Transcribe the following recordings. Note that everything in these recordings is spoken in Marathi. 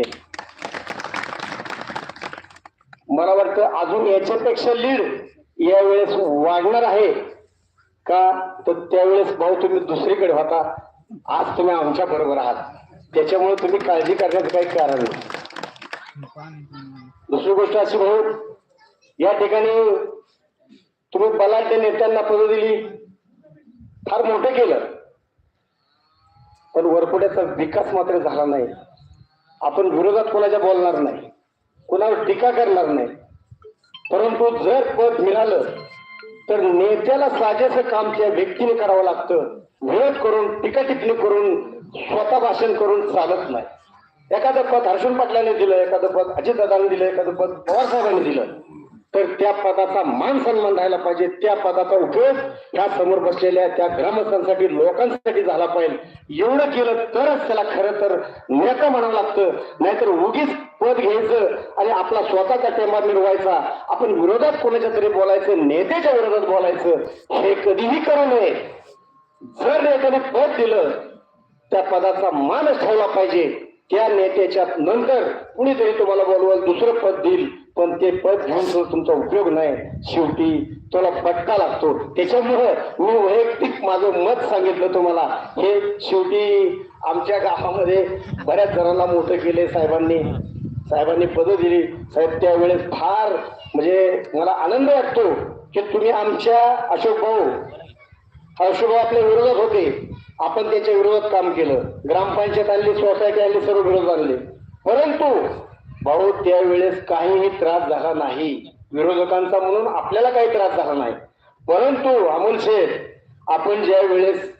पाहिजे. मला वाटतं अजून याच्यापेक्षा लीड यावेळेस वाढणार आहे का? तर त्यावेळेस भाऊ तुम्ही दुसरीकडे होता. आज तुम्ही आमच्या बरोबर आहात. त्याच्यामुळे तुम्ही काळजी करण्याचं काही कारण नाही. दुसरी गोष्ट अशी भाऊ या ठिकाणी तुम्ही बलाढ्य नेत्यांना पद दिली. फार मोठं केलं. पण वरपुड्याचा विकास मात्र झाला नाही. आपण विरोधात कोणाच्या बोलणार नाही. कोणावर टीका करणार नाही. परंतु जर पद मिळालं तर नेत्याला साजेचं काम त्या व्यक्तीने करावं लागतं. विरोध करून टीका टिप्पणी करून स्वतः भाषण करून चालत नाही. एखादं पद हर्षण पाटलाने दिलं एखादं पद अजितदादाने दिलं एखादं पद पवार साहेबांनी दिलं. तर त्या पदाचा मान सन्मान राहायला पाहिजे. त्या पदाचा उपयोग ह्या समोर बसलेल्या त्या ग्रामस्थांसाठी लोकांसाठी झाला पाहिजे. एवढं केलं तरच त्याला खरं तर नेता म्हणावं लागतं. नाहीतर उगीच पद घ्यायचं आणि आपला स्वतःचा टेंबा मिळवायचा आपण विरोधात कोणाच्या तरी बोलायचं नेत्याच्या विरोधात बोलायचं. हे कधीही करू नये. जर नेत्याने पद दिलं त्या पदाचा मानच ठेवला पाहिजे. त्या नेत्याच्या नंतर कुणीतरी तुम्हाला बोलवाल दुसरं पद देईल. पण ते पद घेऊन सुद्धा तुमचा उपयोग नाही. शेवटी तुला फटका लागतो. त्याच्यामुळं मी वैयक्तिक माझं मत सांगितलं तुम्हाला. हे शेवटी आमच्या गावामध्ये बऱ्याच जणांना मोठं केले साहेबांनी. साहेबांनी पदं दिली. साहेब त्यावेळेस फार म्हणजे मला आनंद वाटतो की तुम्ही आमच्या अशोक भाऊ. हर्षभाऊ आपल्या विरोधात होते. आपण त्याच्या विरोधात काम केलं. ग्रामपंचायत आणली सोसायटी आणली सर्व विरोध आणले. परंतु भाऊ त्यावेळेस काहीही त्रास झाला नाही. विरोधकांचा म्हणून आपल्याला काही त्रास झाला नाही. परंतु अमोल शेठ आपण ज्या वेळेस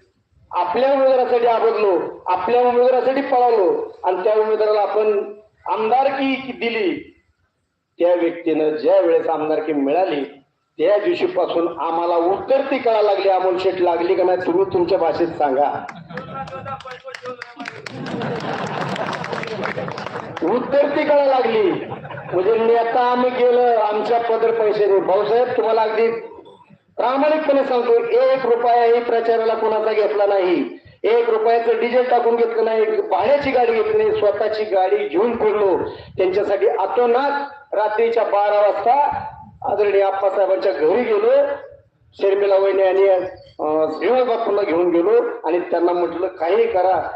आपल्या उमेदवारासाठी आबदलो आपल्या उमेदवारासाठी पळालो आणि त्या उमेदवाराला आपण आमदारकी दिली त्या व्यक्तीनं ज्या वेळेस आमदारकी मिळाली त्या दिवशीपासून आम्हाला उत्तरती कळा लागली अमोल शेठ लागली का नाही तुम्ही तुमच्या भाषेत सांगा. उत्तरती कळा लागली. म्हणजे नेता आम्ही गेलं आमच्या पदर पैसे देऊ भाऊसाहेब तुम्हाला अगदी प्रामाणिकपणे सांगतो एक रुपयाही प्रचाराला कोणाचा घेतला नाही. एक रुपयाचं डिझेल टाकून घेतलं नाही भाड्याची गाडी घेतली नाही स्वतःची गाडी घेऊन फिरलो. त्यांच्यासाठी अतोनात रात्रीच्या बारा वाजता आदरणीय आप्पासाहेबांच्या घरी गेलो. शर्मिला वहिनी आणि अं, घेऊन गेलो. आणि त्यांना म्हटलं काही करा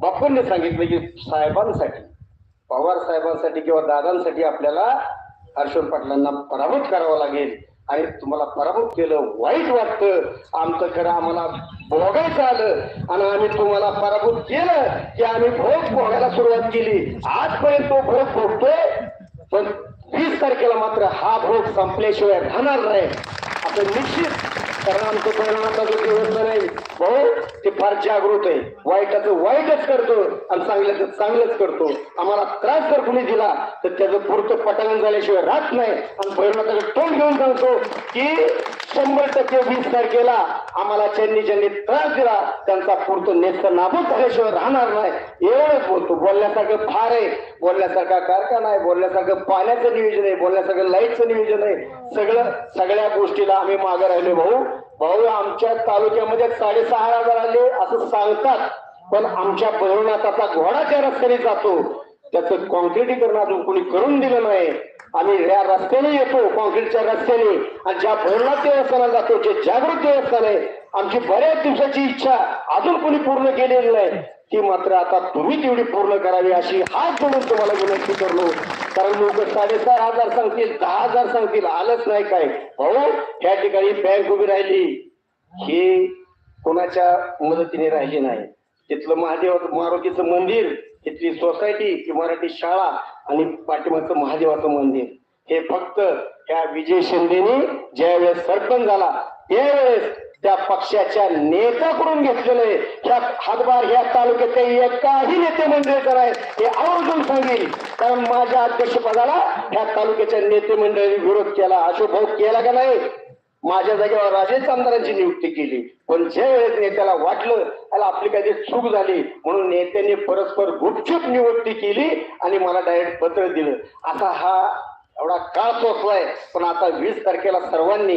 बापूंनी सांगितलं की साहेबांसाठी पवार साहेबांसाठी किंवा दादांसाठी आपल्याला हर्षद पाटलांना पराभूत करावं लागेल. आणि तुम्हाला पराभूत केलं वाईट वाटतं. आमचं खरं आम्हाला भोगायचं आलं. आणि आम्ही तुम्हाला पराभूत केलं की आम्ही भोग भोगायला सुरुवात केली. आजपर्यंत तो भोग भोगतोय पण वीस तारखेला मात्र हा भोग संपल्याशिवाय राहणार नाही. आपण निश्चित कारण आमचं परिणामाचा जो दिवस नाही. भाऊ ते फार जागृत आहे. वाईटाचं वाईटच करतो आणि चांगल्याचं चांगलंच करतो. आम्हाला त्रास जर कुणी दिला तर त्याचं पुरतं पटांगण झाल्याशिवाय राहत नाही. आणि भैरवनाथाचं तोंड घेऊन सांगतो की शंभर टक्के वीस तारखेला आम्हाला ज्यांनी ज्यांनी त्रास दिला त्यांचा पुरतं नेस्त नाबूद झाल्याशिवाय राहणार नाही. एवढंच बोलतो. बोलण्यासारखं फार आहे. बोलण्यासारखा कारखाना आहे. बोलण्यासारखं पाण्याचं नियोजन आहे. बोलण्यासारखं लाईटचं नियोजन आहे. सगळं सगळ्या गोष्टीला आम्ही मागे राहिलो भाऊ. भाऊ आमच्या तालुक्यामध्ये साडेसहा हजार आले असं सांगतात पण आमच्या भैरवनाथाचा घोडा घोडाच्या रस्त्याने जातो. त्याचं कॉन्क्रिटीकरण अजून कोणी करून दिलं नाही. आम्ही या रस्त्याने येतो कॉन्क्रीटच्या रस्त्याने. आणि ज्या भैरवनाथ देवस्थानाला जातो जे जागृत देवस्थान आहे आमची बऱ्याच दिवसाची इच्छा अजून कोणी पूर्ण केलेली नाही. ती मात्र आता तुम्ही तेवढी पूर्ण करावी अशी हात जोडून तुम्हाला विनंती करलो. कारण लोक साडेचार हजार सांगतील दहा हजार सांगतील आलंच नाही काय. हो, भाऊ या ठिकाणी बँक उभी राहिली. हे कोणाच्या मदतीने राहिली नाही. तिथलं महादेव मारुतीचं मंदिर तिथली सोसायटी ती मराठी शाळा आणि पाठिंबाचं महादेवाचं मंदिर. हे फक्त त्या विजय शिंदेनी ज्यावेळेस सरपंच झाला त्यावेळेस त्या पक्षाच्या नेत्याकडून घेतलेले ह्या हातभार ह्या तालुक्याच्या एकाही नेते मंडळकर आहेत हे आवर्जून सांगेल कारण माझ्या अध्यक्षपदाला ह्या तालुक्याच्या नेते मंडळी विरोध केला अशोक भाऊ केला का नाही? माझ्या जागेवर राजेश आमदारांची नियुक्ती केली. पण ज्या वेळेस नेत्याला वाटलं त्याला आपली काहीतरी चूक झाली म्हणून नेत्यांनी परस्पर गुपचूप नियुक्ती केली आणि मला डायरेक्ट पत्र दिलं. आता हा एवढा काळ पोचलाय पण आता वीस तारखेला सर्वांनी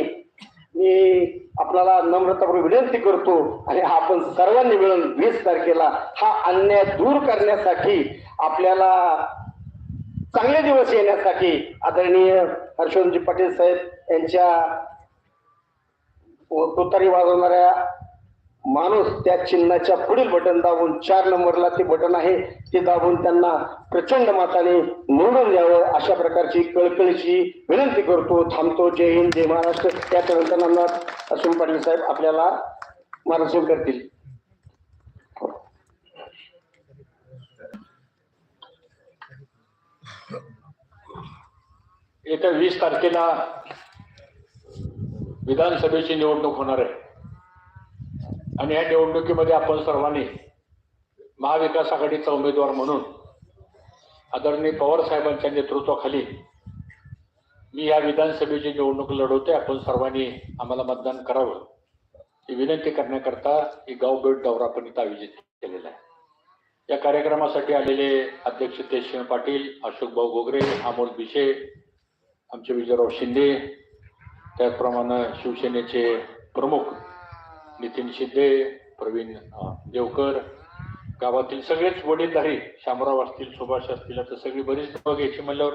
मी आपल्याला नम्रतापूर्वक विनंती करतो आणि आपण सर्वांनी मिळून वीस तारखेला हा अन्याय दूर करण्यासाठी आपल्याला चांगले दिवस येण्यासाठी आदरणीय हर्षवर्धनजी पाटील साहेब यांच्या तुतारी वाजवणाऱ्या माणूस त्या चिन्हाच्या पुढील बटन दाबून चार नंबरला ते बटन आहे ते दाबून त्यांना प्रचंड माताने निवडून द्यावं अशा प्रकारची कळकळीची विनंती करतो थांबतो. जय हिंद जय महाराष्ट्र. त्याच्यानंतर नामनाथ अश्विन पाटील साहेब आपल्याला मार्गदर्शन करतील. येत्या वीस तारखेला विधानसभेची निवडणूक होणार आहे. आणि या निवडणुकीमध्ये आपण सर्वांनी महाविकास आघाडीचा उमेदवार म्हणून आदरणीय पवार साहेबांच्या नेतृत्वाखाली मी या विधानसभेची निवडणूक लढवते आपण सर्वांनी आम्हाला मतदान करावं. ही विनंती करण्याकरता ही गाव भेट दौरा आपण इथं आयोजित केलेला आहे. या कार्यक्रमासाठी आलेले अध्यक्ष तेजसिंह पाटील अशोक भाऊ गोगरे अमोल बिशे आमचे विजयराव शिंदे त्याचप्रमाणे शिवसेनेचे प्रमुख नितीन शिंदे प्रवीण देवकर गावातील सगळेच वडीलधारी शामराव असतील सुभाष असतील आता सगळी बरीच नावं घ्यायची म्हणल्यावर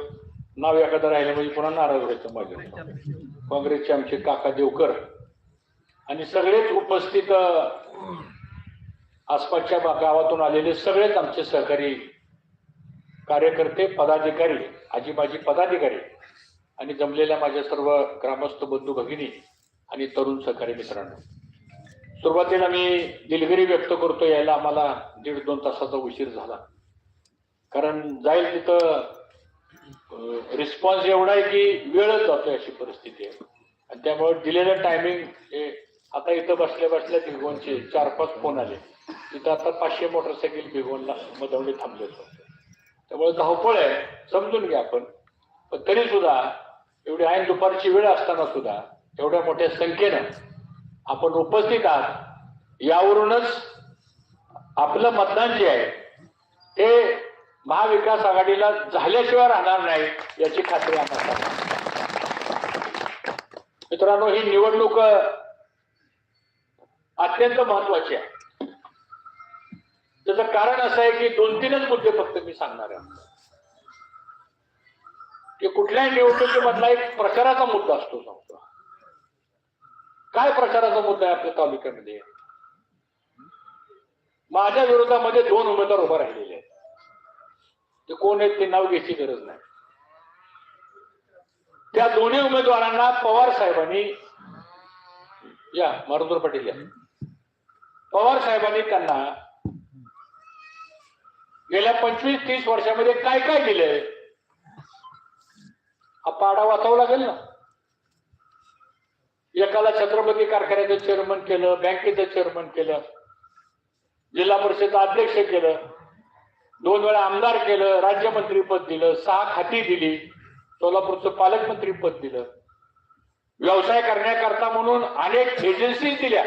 नाव एखादं राहिलं म्हणजे पुन्हा नाराज व्हायचं माझ्या काँग्रेसचे आमचे काका देवकर आणि सगळेच उपस्थित आसपासच्या गावातून आलेले सगळेच आमचे सहकारी कार्यकर्ते पदाधिकारी आजीबाजी पदाधिकारी आणि जमलेल्या माझ्या सर्व ग्रामस्थ बंधू भगिनी आणि तरुण सहकारी मित्रांनो. सुरुवातीला मी दिलगिरी व्यक्त करतो यायला आम्हाला दीड दोन तासाचा उशीर झाला. कारण जाईल तिथं रिस्पॉन्स एवढा आहे की वेळच जातोय अशी परिस्थिती आहे. आणि त्यामुळे दिलेलं टायमिंग हे आता इथं बसल्या बसल्या भिगवणचे चार पाच फोन आले. तिथं आता पाचशे मोटरसायकल भिगवणला मधवणी थांबले त्यामुळे धावपळ आहे समजून घ्या आपण. पण तरी सुद्धा एवढी ऐन दुपारची वेळ असताना सुद्धा एवढ्या मोठ्या संख्येनं आपण उपस्थित आहात. यावरूनच आपलं मतदान जे आहे ते महाविकास आघाडीला झाल्याशिवाय राहणार नाही याची खात्री आम्हाला मित्रांनो ही निवडणूक अत्यंत महत्वाची आहे. त्याचं कारण असं आहे की दोन तीनच मुद्दे फक्त मी सांगणार आहे. की कुठल्याही निवडणुकीमधला एक प्रचाराचा मुद्दा असतो सांगतो काय प्रचाराचा मुद्दा आहे आपल्या तालुक्यामध्ये? माझ्या विरोधामध्ये दोन उमेदवार उभे राहिलेले आहेत. ते कोण आहेत ते नाव घ्यायची गरज नाही. त्या दोन्ही उमेदवारांना पवार साहेबांनी या मारुंदर पाटील या. पवार साहेबांनी त्यांना गेल्या पंचवीस तीस वर्षामध्ये काय काय दिलंय? हा पाडा वाचावा लागेल ना? एकाला छत्रपती कारखान्याचं चेअरमन केलं बँकेचं चेअरमन केलं जिल्हा परिषद अध्यक्ष केलं दोन वेळा आमदार केलं राज्यमंत्री पद दिलं सहा खाती दिली सोलापूरचं पालकमंत्री पद दिलं. व्यवसाय करण्याकरता म्हणून अनेक एजन्सी दिल्या.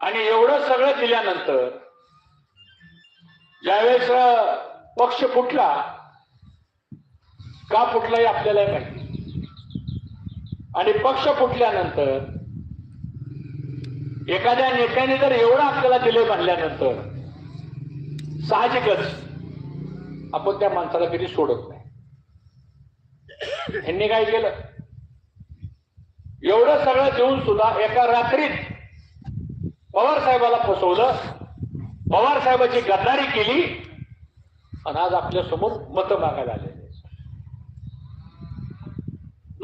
आणि एवढं सगळं दिल्यानंतर ज्यावेळेस पक्ष फुटला का फुटलाही आपल्याला माहिती? आणि पक्ष फुटल्यानंतर एखाद्या नेत्याने जर एवढं आपल्याला दिले म्हणल्यानंतर साहजिकच आपण त्या माणसाला कधी सोडत नाही. ह्यांनी काय केलं? एवढं सगळं देऊन सुद्धा एका रात्रीत पवार साहेबाला फसवलं पवार साहेबाची गद्दारी केली आणि आज आपल्यासमोर मत मागायला आले.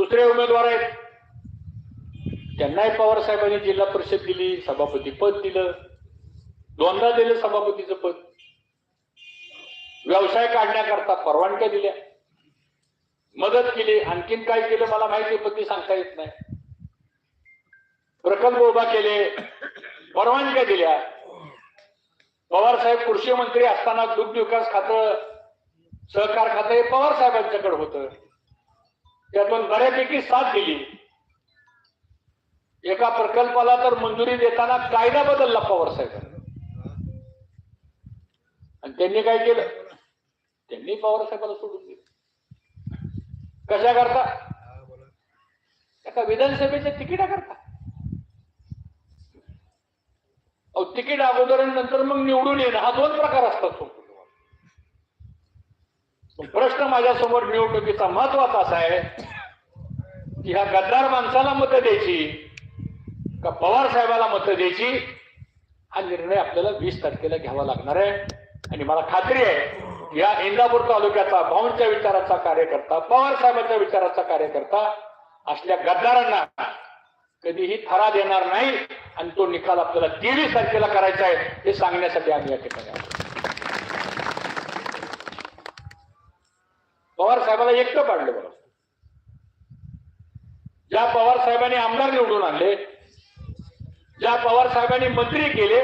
दुसरे उमेदवार आहेत. त्यांनाही पवार साहेबांनी जिल्हा परिषद दिली सभापती पद दिलं. दोनदा दिलं सभापतीचं पद. व्यवसाय काढण्याकरता परवानग्या दिल्या. मदत केली. आणखीन काय केलं मला माहिती पण ती सांगता येत नाही. प्रकल्प उभा केले. परवानग्या दिल्या. पवार साहेब कृषी मंत्री असताना दुग्ध विकास खातं सहकार खातं हे पवार साहेबांच्याकडे होतं. त्यातून बऱ्यापैकी साथ दिली एका प्रकल्पाला तर मंजुरी देताना कायदा बदलला पवार साहेबांनी. आणि त्यांनी काय केलं? त्यांनी पवार साहेबाला सोडून दिलं. कशा करता? एका विधानसभेच्या तिकिटा करता. अहो तिकीट अगोदर नंतर मग निवडून येणं हा दोन प्रकार असतात तो प्रश्न माझ्यासमोर निवडणुकीचा महत्त्वाचा असा आहे की ह्या गद्दार माणसाला मतं द्यायची का पवार साहेबाला मतं द्यायची? हा निर्णय आपल्याला वीस तारखेला घ्यावा लागणार आहे. आणि मला खात्री आहे या इंदापूर तालुक्याचा भाऊंच्या विचाराचा कार्यकर्ता पवार साहेबांच्या विचाराचा कार्यकर्ता असल्या गद्दारांना कधीही थरा देणार नाही आणि तो निकाल आपल्याला तेवीस तारखेला करायचा आहे हे सांगण्यासाठी आम्ही या ठिकाणी पवार साहेबाला एकटं पाडलं बघा ज्या पवार साहेबांनी आमदार निवडून आणले ज्या पवार साहेबांनी मंत्री केले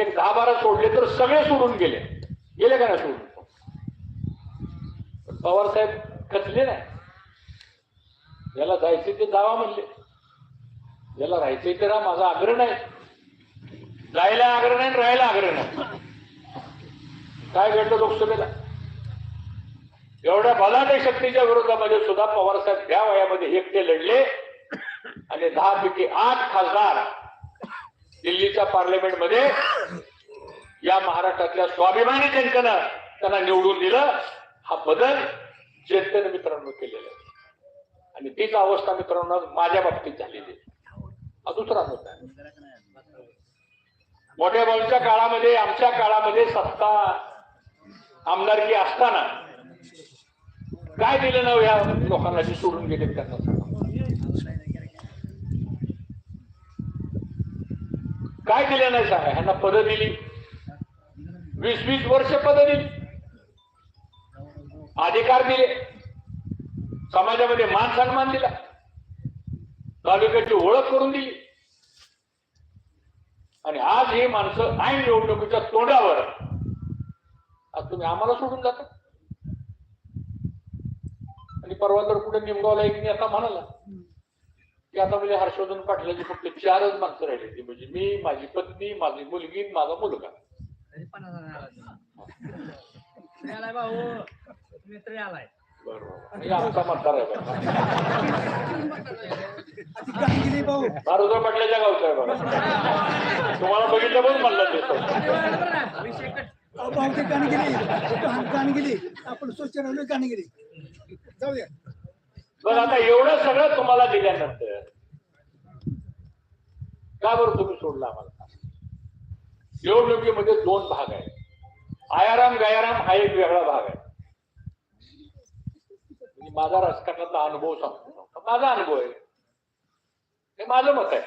एक दहा बारा सोडले तर सगळे सोडून गेले. गेले का नाही सोडून? पवार साहेब खचले नाही. ज्याला जायचे ते जावा म्हणले. ज्याला राहायचे ते राहा माझा आग्रह नाही. जायला आग्रह नाही राहायला आग्रह नाही. काय घडलं लोकसभेला? एवढ्या बलाढ्य शक्तीच्या विरोधामध्ये सुद्धा पवार साहेब त्या वयामध्ये एकटे लढले. आणि दहा पैकी आठ खासदार दिल्लीच्या पार्लमेंटमध्ये या महाराष्ट्रातल्या स्वाभिमानी जनतेनं त्यांना निवडून दिलं. हा बदल जनतेनं मित्रांनो केलेला आहे. आणि तीच अवस्था मित्रांनो माझ्या बाबतीत झालेली हा दुसरा मुद्दा मोठ्या भाऊच्या काळामध्ये आमच्या काळामध्ये सत्ता आमदारकी असताना काय दिलं ना या लोकांना जे सोडून गेले त्यांना? काय दिलं नाही सांगा ह्यांना पदं दिली. वीस वीस वर्ष पदं दिली. अधिकार दिले. समाजामध्ये मान सन्मान दिला. तालुक्याची ओळख करून दिली. आणि आज ही माणसं ऐन निवडणुकीच्या तोंडावर आज तुम्ही आम्हाला सोडून जाता. परवा तर कुठे निमगावला एक नेता म्हणाला की आता म्हणजे हर्षवर्धन पाटलाची फक्त चारच माणसं राहिली ती म्हणजे मी माझी पत्नी माझी मुलगी आणि माझा मुलगा. बरोबर. आमचा मतदार आहे भाऊ पाटलाच्या गावचा आहे बघा. तुम्हाला बघितलं पण म्हणलं ते विषय कट. अहो, भाऊ ते कामगिरी कान- कामगिरी आपण स्वच्छ राहिलो द्या बरं आता एवढं सगळं तुम्हाला दिल्यानंतर का बरं तुम्ही सोडला आम्हाला? निवडणुकीमध्ये दोन भाग आहेत. आयाराम गयाराम हा एक वेगळा भाग आहे. माझा राजकारणातला अनुभव सांगतो. माझा अनुभव आहे. हे माझं मत आहे.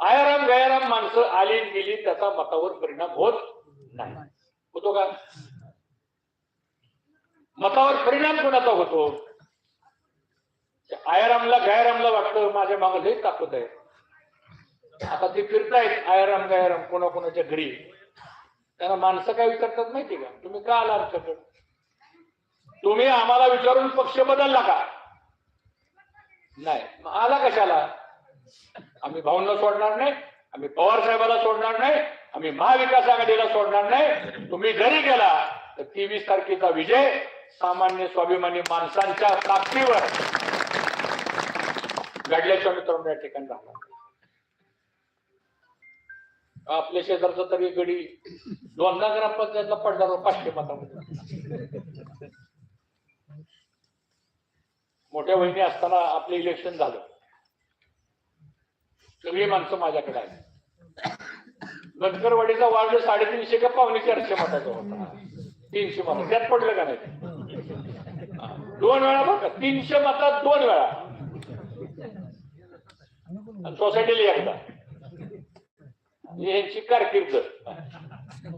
आयाराम गयाराम माणसं आली गेली त्याचा मतावर परिणाम होत नाही. होतो का? मतावर परिणाम कोणाचा होतो? आयरामला आयारामला गयारामला वाटतं माझ्या मागे लई ताकद आहे. आता ते फिरतायत आयाराम गायराम कोणाकोणाच्या घरी. त्यांना माणसं काय विचारतात माहिती का? तुम्ही का आला आमच्याकडे? तुम्ही आम्हाला विचारून पक्ष बदलला का? नाही. मग आला कशाला? आम्ही भाऊंना सोडणार नाही आम्ही पवार साहेबाला सोडणार नाही आम्ही महाविकास आघाडीला सोडणार नाही. तुम्ही घरी गेला तर तेवीस तारखेचा विजय सामान्य स्वाभिमानी माणसांच्या ताकदीवर घडल्याच्या मित्रांनो या ठिकाणी राहणार आपल्या शेजारचा तरी गडी दोनदा ग्रामपंचायतला पडणार पाचशे मतामध्ये मोठ्या बहिणी असताना आपलं इलेक्शन झालं. सगळी माणसं माझ्याकडे आली नंदकरवाडीचा वाढ साडेतीनशे का पावणे चारशे मताचा होता. तीनशे मत. त्यात पडलं का नाही? दोन वेळा बघा तीनशे मतात दोन वेळा. सोसायटीला एकदा. यांची कारकीर्द.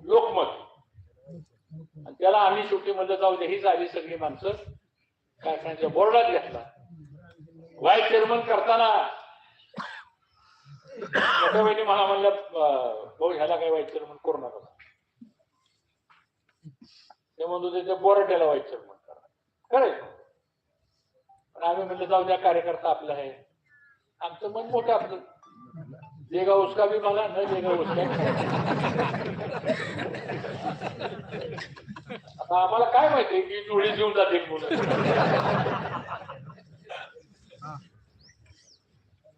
लोकमत. त्याला आम्ही सुट्टीमध्ये जाऊ दे हीच आली सगळी माणसं कारखान्याच्या बोर्डात घेतला. व्हाईस चेअरमन करताना मोठ्या बहिणी मला म्हणलं भाऊ ह्याला काय व्हाईस चेअरमन करू नका. ते म्हणत होते ते बोराट्याला व्हाईस चेअरमन. करायचं पण आम्ही म्हणलं जाऊ द्या कार्यकर्ता आपला आहे. आमचं मन मोठं आपलं. देगा उसका भी मला न देगा उसका. आता आम्हाला काय माहिती की जुळी घेऊन म्हणून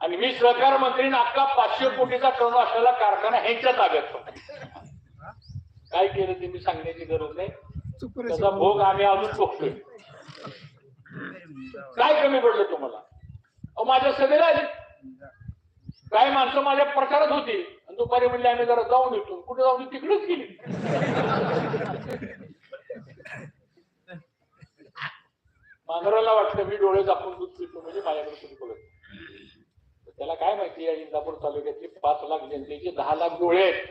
आणि मी सहकार मंत्रीने अख्खा पाचशे कोटीचा टर्न असलेला कारखाना ह्यांच्या ताब्यात. काय केलं ते मी सांगण्याची गरज नाही. त्याचा भोग आम्ही अजून भोगतोय. काय कमी पडलं तुम्हाला? अहो माझ्या सभेला आली. काय माणसं माझ्या प्रकारात होती. आणि दुपारी म्हणले आम्ही जरा जाऊन येतो. कुठे जाऊन? तिकडेच गेली. मांजराला वाटलं मी डोळे झाकून दूध पितो म्हणजे माझ्याकडे सुरू बघत तर त्याला काय माहिती या इंदापूर तालुक्यातली पाच लाख जनतेचे दहा लाख डोळे आहेत.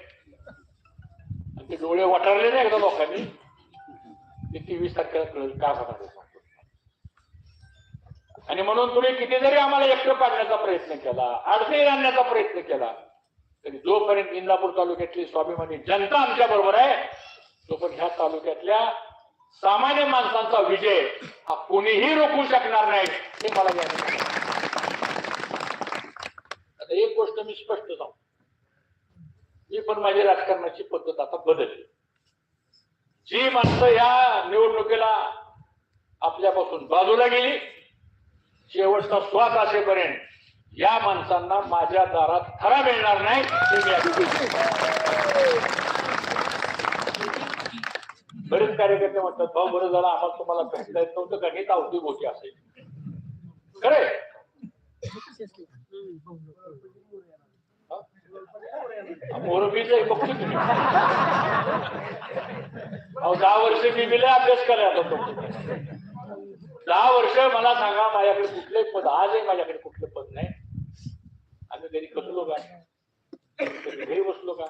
आणि ते डोळे वाटारले नाही एकदा लोकांनी. ते तेवीस तारखेला कळेल काय होणार आहे. आणि म्हणून तुम्ही किती जरी आम्हाला एकटं पाडण्याचा प्रयत्न केला अडचणी आणण्याचा प्रयत्न केला. तरी जोपर्यंत इंदापूर तालुक्यातली स्वाभिमानी जनता आमच्या बरोबर आहे तोपर्यंत ह्या तालुक्यातल्या सामान्य माणसांचा विजय हा कोणीही रोखू शकणार नाही हे मला आता एक गोष्ट मी स्पष्ट सांगतो. मी पण माझी राजकारणाची पद्धत आता बदलली. जी माणसं या निवडणुकीला आपल्यापासून बाजूला गेली शेवटचा श्वास असेपर्यंत या माणसांना माझ्या दारात खरा मिळणार नाही बरेच कार्यकर्ते म्हणतात भाऊ बरं झालं आम्हाला तुम्हाला भेटता येत नव्हतं का? हे तावती गोष्टी असेल. खरे मोरबीच बघतो तुम्ही. अहो दहा वर्ष मी बिले अभ्यास करायला होतो दहा वर्ष मला सांगा माझ्याकडे कुठले पद आजही माझ्याकडे कुठलं पद नाही. आम्ही घरी कसलो का? घरी बसलो का?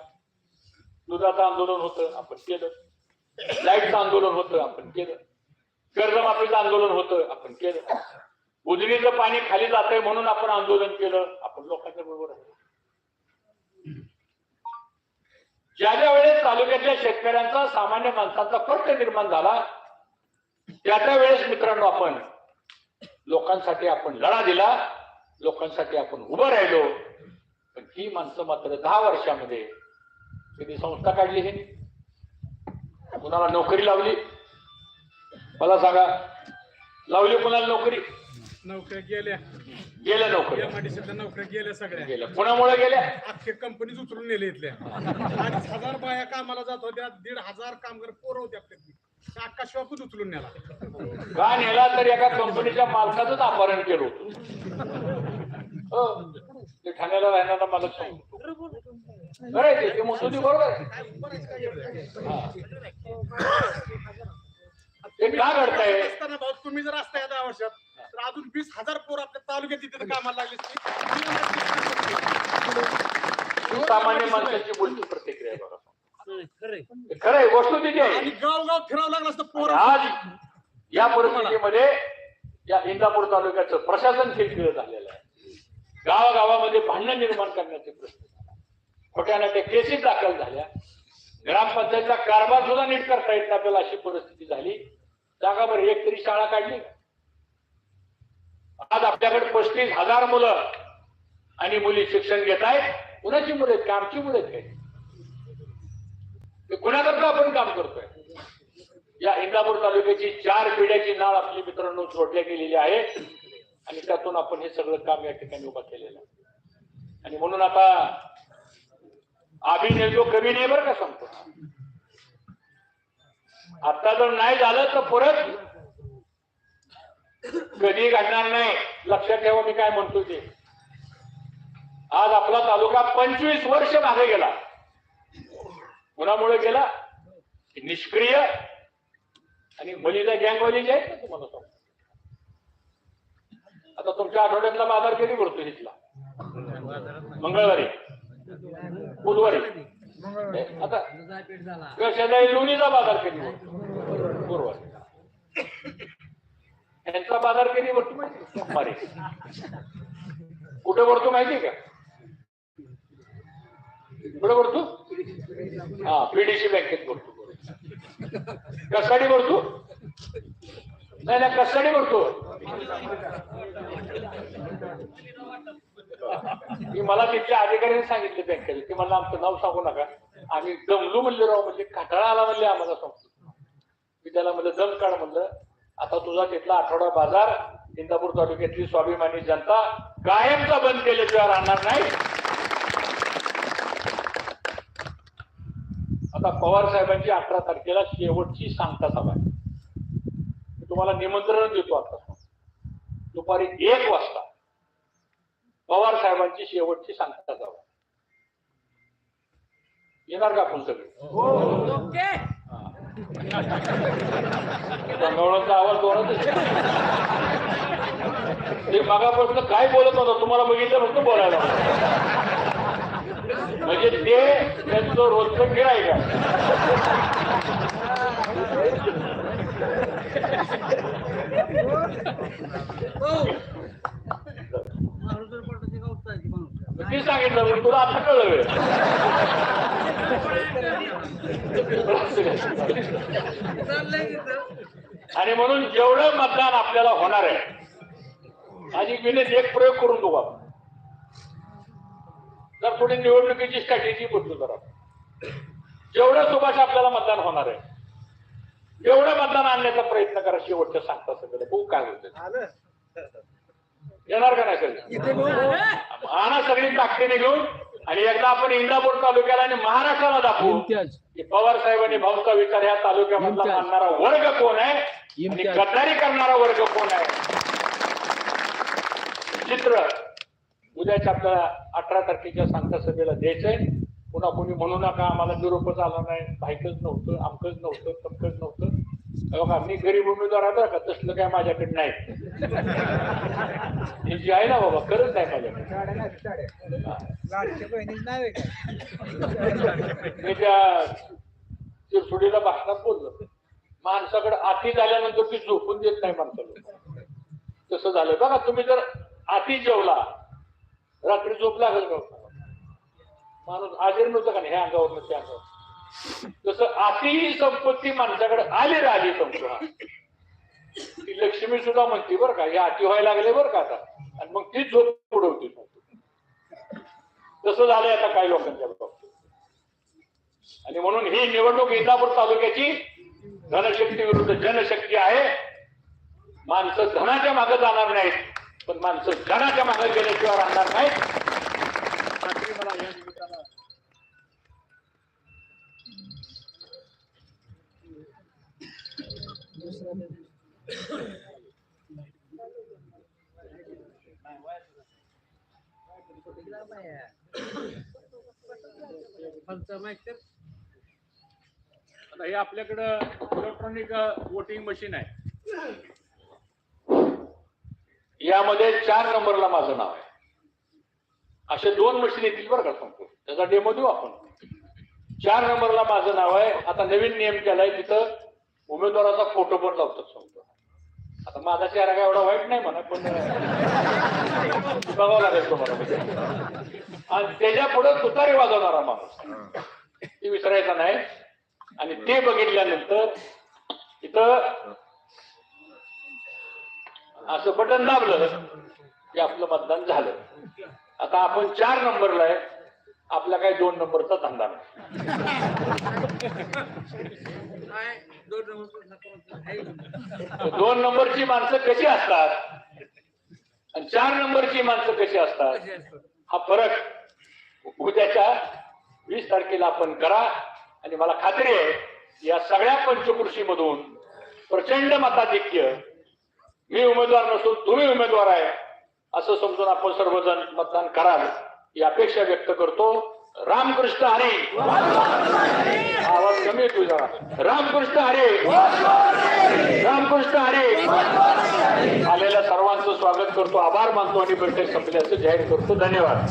दुधाचं आंदोलन होतं आपण केलं. लाईटचं आंदोलन होतं आपण केलं. कर्जमाफीचं आंदोलन होतं आपण केलं. उजनीचं पाणी खाली जातंय म्हणून आपण आंदोलन केलं आपण लोकांच्या बरोबर ज्या ज्या वेळेस तालुक्यातल्या शेतकऱ्यांचा सामान्य माणसांचा फरक निर्माण झाला त्या त्या वेळेस मित्रांनो आपण लोकांसाठी आपण लढा दिला लोकांसाठी आपण उभं राहिलो. पण ही माणसं मात्र दहा वर्षामध्ये कधी संस्था काढली हे. कुणाला नोकरी लावली? मला सांगा लावली कुणाला नोकरी? नोकऱ्या गेल्या. गेल्या नोकरी एमआयडीसीतल्या नोकऱ्या गेल्या सगळ्या. गेल्या. कुणामुळे गेल्या? अख्खे कंपनीच उचलून नेले इथल्या. अडीच हजार बाया कामाला जात होत्या दीड हजार कामगार पोरं होते आपल्या अख्खा शॉपच उचलून नेला. का नेला तर एका कंपनीच्या मालकाचंच अपहरण केलं होतं. हो, ते ठाण्याला राहणारा मालक सांगतो मसुदी बरोबर आहे. ते का घडतंय? असताना भाऊ तुम्ही जर असता या दहा वर्षात तर अजून वीस हजार पोर आपल्या तालुक्यात तिथे कामाला लागले सामान्य माणसाची बोलती प्रतिक्रिया आहे बघा ते खरं आहे वस्तुस्थिती आणि आहे. गाव गाव फिरावं लागलं असतं पोर. आज या परिस्थितीमध्ये या इंदापूर तालुक्याचं प्रशासन खिळखिळ झालेलं आहे. गावागावामध्ये भांडण निर्माण करण्याचे प्रश्न खोट्यानं ते केसेस दाखल झाल्या. ग्रामपंचायतचा कारभार सुद्धा नीट करता येत नाही आपल्याला अशी परिस्थिती झाली. जागा बरं एक तरी शाळा काढली? आज आपल्याकडे पस्तीस हजार मुलं आणि मुली शिक्षण घेत आहेत. कुणाची मुलं आहेत? का आमची मुलं आहेत. काय कुणाकरता आपण काम करतोय? या इंदापूर तालुक्याची चार पिढ्याची नाळ आपली मित्रांनो जोडल्या गेलेली आहे. आणि त्यातून आपण हे सगळं काम या ठिकाणी उभा केलेलं आहे. आणि म्हणून आता अभिनय जो कमी नाही बरं का सांगतो. आता जर नाही झालं तर परत कधी घडणार नाही. लक्षात ठेवा मी काय म्हणतो ते. आज आपला तालुका पंचवीस वर्ष मागे गेला. कुणामुळे गेला निष्क्रिय. आणि मुलीला गँगवाली जे आहेत ना तुम्हाला आता तुमच्या आठवड्यातला बाजार कधी भरतो तिथला मंगळवारी. बुधवारी. आता शेजारी लोणीचा बाजार कधी भरतो? गुरुवारी. यांचा बाजार कधी भरतो माहिती? सोमवारी. कुठे भरतो माहिती का? कुठे भरतो हा पीडीसी बँकेत भरतो. कसाडी भरतो? नाही नाही कसाडी भरतो? मी मला तिथल्या अधिकाऱ्यांनी सांगितले बँकेला की मला आमचं नाव सांगू नका. आम्ही दमलू म्हणले राव म्हणजे काटाळा आला म्हणले आम्हाला सांगतो. मी त्याला म्हणलं दम काढ म्हणलं. आता तुझा तिथला आठवडा बाजार इंदापूर तालुक्यातली स्वाभिमानी जनता कायमचा बंद केल्याशिवाय राहणार नाही आता बघा पवार साहेबांची अठरा तारखेला शेवटची सांगता सभा आहे. तुम्हाला निमंत्रण देतो आता. दुपारी एक वाजता पवार साहेबांची शेवटची सांगता सभा. येणार का आपण सगळे? ओके. गंगावळांचा आवाज जोरातच आहे. ते मागापासून काय बोलत होता? तुम्हाला बघितलं फक्त बोलायला. म्हणजे ते त्यांचं रोजचं खेळ आहे का? मी सांगितलं मग तुला आता कळलं आणि म्हणून जेवढं मतदान आपल्याला होणार आहे आणि विनंती एक प्रयोग करून बघू आपण. जर थोडी निवडणुकीची स्ट्रॅटेजी बदलू जरा जेवढं सुभाष आपल्याला मतदान होणार आहे तेवढं मतदान आणण्याचा प्रयत्न करा शेवटच्या सांगता सगळं. बघू काय होतं येणार का नाही सगळं. आणा सगळी ताकदीने घेऊन आणि एकदा आपण इंदापूर तालुक्याला आणि महाराष्ट्राला दाखवू की पवार साहेबांनी भाऊचा विचार या तालुक्यामधला मानणारा वर्ग कोण आहे आणि गद्दारी करणारा वर्ग कोण आहे? चित्र. उद्याच्या आपल्याला अठरा तारखेच्या सांगता सभेला द्यायचंय. पुन्हा कोणी म्हणू नका आम्हाला निरोपच आला नाही भाईकच नव्हतं आमकच नव्हतं तमकच नव्हतं. बघा मी गरीब उमेदवार आहे का? तसलं काय माझ्याकडे नाही. हे जे आहे ना बाबा खरंच नाही माझ्याकडे. मी त्या चिरसुडीला भाषणात बोललो. माणसाकडे आती झाल्यानंतर ती झोपून देत नाही माणसाला तसं झालं. बघा तुम्ही जर आती जेवला रात्री झोप लागल का माणूस आजीर नव्हतं का नाही ह्या अंगावर त्या अंगावर? जसं आती संपत्ती माणसाकडे आली राहिली संपूर्ण ती लक्ष्मी सुद्धा म्हणते बरं का या आती व्हायला लागले बरं का आता. आणि मग ती झोप उडवते तसं झालंय आता काही लोकांच्या बाबतीत. आणि म्हणून ही निवडणूक इंदापूर तालुक्याची धनशक्ती विरुद्ध जनशक्ती आहे. माणसं धनाच्या मागे जाणार नाहीत. पण माणसं धनाच्या मागे गेल्याशिवाय राहणार नाही रात्री मला या निमित्तानं आता हे आपल्याकडं इलेक्ट्रॉनिक वोटिंग मशीन आहे. यामध्ये चार नंबरला माझं नाव आहे. असे दोन मशीन येतील बरं का सांगतो. त्याचा डेमो देऊ आपण. चार नंबरला माझं नाव आहे. आता नवीन नियम केलाय तिथं उमेदवाराचा फोटो पण लावतात सांगतो. आता माझा चेहरा काय एवढा वाईट नाही म्हणा पण बघावं लागेल तुम्हाला. आणि त्याच्या पुढे तुतारी वाजवणारा माणूस. ते विसरायचा नाही. आणि ते बघितल्यानंतर इथं असं बटन दाबलं की आपलं मतदान झालं. आता आपण चार नंबरला आहे. आपला काही दोन नंबरचा धंदा नाही. दोन नंबरची माणसं कशी असतात? आणि चार नंबरची माणसं कशी असतात? हा फरक उद्याच्या वीस तारखेला आपण करा. आणि मला खात्री आहे या सगळ्या पंचकृषीमधून प्रचंड मताधिक्य मी उमेदवार नसून तुम्ही उमेदवार आहे असं समजून आपण सर्वजण मतदान कराल ही अपेक्षा व्यक्त करतो. रामकृष्ण हरी. आवाज कमी येतो रामकृष्ण हरी. रामकृष्ण हरी. आलेल्या सर्वांचं स्वागत करतो. आभार मानतो आणि बैठक संपल्याचं जाहीर करतो. धन्यवाद.